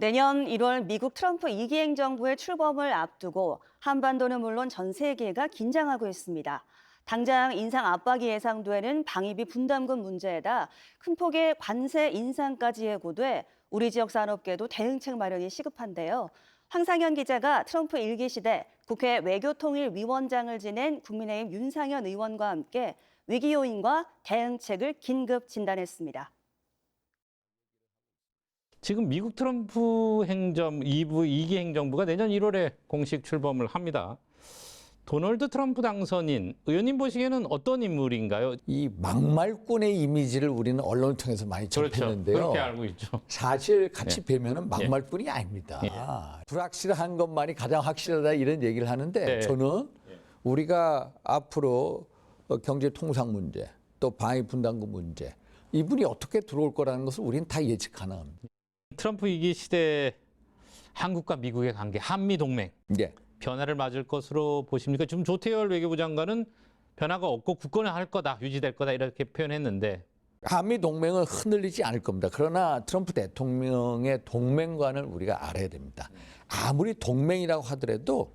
내년 1월 미국 트럼프 2기 행정부의 출범을 앞두고 한반도는 물론 전 세계가 긴장하고 있습니다. 당장 인상 압박이 예상되는 방위비 분담금 문제에다 큰 폭의 관세 인상까지 예고돼 우리 지역 산업계도 대응책 마련이 시급한데요. 황상현 기자가 트럼프 1기 시대 국회 외교통일위원장을 지낸 국민의힘 윤상현 의원과 함께 위기 요인과 대응책을 긴급 진단했습니다. 지금 미국 트럼프 행정 2부 2기 행정부가 내년 1월에 공식 출범을 합니다. 도널드 트럼프 당선인 의원님 보시기에는 어떤 인물인가요? 이 막말꾼의 이미지를 우리는 언론을 통해서 많이 그렇죠. 접했는데요. 그렇게 알고 있죠. 사실 같이 예. 뵈면은 막말뿐이 아닙니다. 예. 불확실한 것만이 가장 확실하다 이런 얘기를 하는데 예. 저는 우리가 앞으로 어, 경제 통상 문제 또 방위 분담금 문제 이분이 어떻게 들어올 거라는 것을 우리는 다 예측 가능합니다. 트럼프 2기 시대 한국과 미국의 관계, 한미 동맹 예. 변화를 맞을 것으로 보십니까? 지금 조태열 외교부 장관은 변화가 없고 굳건을 할 거다, 유지될 거다 이렇게 표현했는데 한미 동맹은 흔들리지 않을 겁니다. 그러나 트럼프 대통령의 동맹관을 우리가 알아야 됩니다. 아무리 동맹이라고 하더라도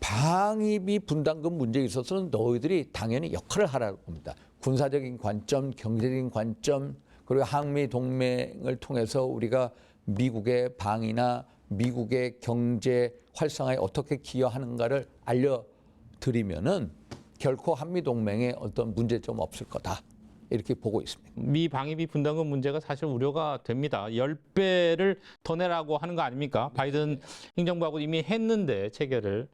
방위비 분담금 문제에 있어서는 너희들이 당연히 역할을 하라고 합니다. 군사적인 관점, 경제적인 관점, 그리고 한미 동맹을 통해서 우리가 미국의 방위나 미국의 경제 활성화에 어떻게 기여하는가를 알려드리면은 결코 한미 동맹에 어떤 문제점 없을 거다. 이렇게 보고 있습니다. 미 방위비 분담금 문제가 사실 우려가 됩니다. 10배를 더 내라고 하는 거 아닙니까? 바이든 행정부하고 이미 했는데 체결을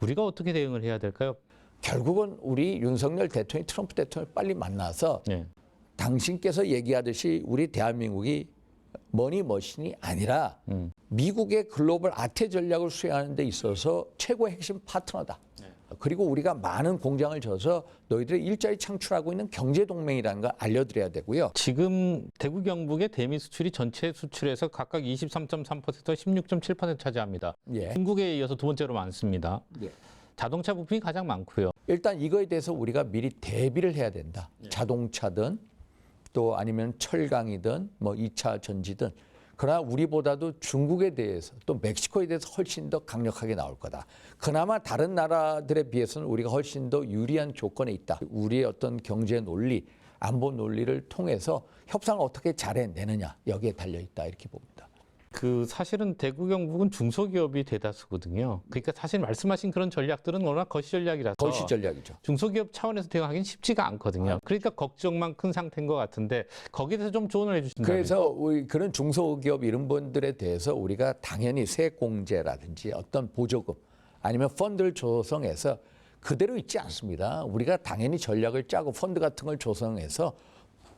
우리가 어떻게 대응을 해야 될까요? 결국은 우리 윤석열 대통령, 트럼프 대통령 빨리 만나서 네. 당신께서 얘기하듯이 우리 대한민국이 머니 머신이 아니라 음. 미국의 글로벌 아태 전략을 수행하는 데 있어서 최고의 핵심 파트너다. 그리고 우리가 많은 공장을 져서 너희들의 일자리 창출하고 있는 경제 동맹이라는 걸 알려드려야 되고요. 지금 대구 경북의 대미 수출이 전체 수출에서 각각 23.3%와 16.7% 차지합니다. 예. 중국에 이어서 두 번째로 많습니다. 예. 자동차 부품이 가장 많고요. 일단 이거에 대해서 우리가 미리 대비를 해야 된다. 자동차든 또 아니면 철강이든 뭐 2차 전지든 그러나 우리보다도 중국에 대해서 또 멕시코에 대해서 훨씬 더 강력하게 나올 거다. 그나마 다른 나라들에 비해서는 우리가 훨씬 더 유리한 조건에 있다. 우리의 어떤 경제 논리, 안보 논리를 통해서 협상을 어떻게 잘 해내느냐 여기에 달려 있다 이렇게 봅니다. 그 사실은 대구 경북은 중소기업이 대다수거든요. 그러니까 사실 말씀하신 그런 전략들은 워낙 거시 전략이라서 거시 전략이죠. 중소기업 차원에서 대응하기는 쉽지가 않거든요. 그러니까 걱정만 큰 상태인 것 같은데 거기에 대해서 좀 조언을 해주신다면. 그래서 우리 그런 중소기업 이런 분들에 대해서 우리가 당연히 세공제라든지 어떤 보조금 아니면 펀드를 조성해서 그대로 있지 않습니다. 우리가 당연히 전략을 짜고 펀드 같은 걸 조성해서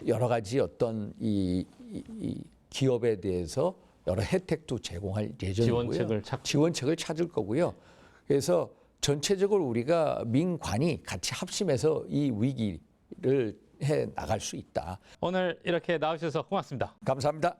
여러 가지 어떤 이, 이- 이 기업에 대해서 여러 혜택도 제공할 예정이고요. 지원책을 찾고. 지원책을 찾을 거고요. 그래서 전체적으로 우리가 민관이 같이 합심해서 이 위기를 해 나갈 수 있다. 오늘 이렇게 나오셔서 고맙습니다. 감사합니다.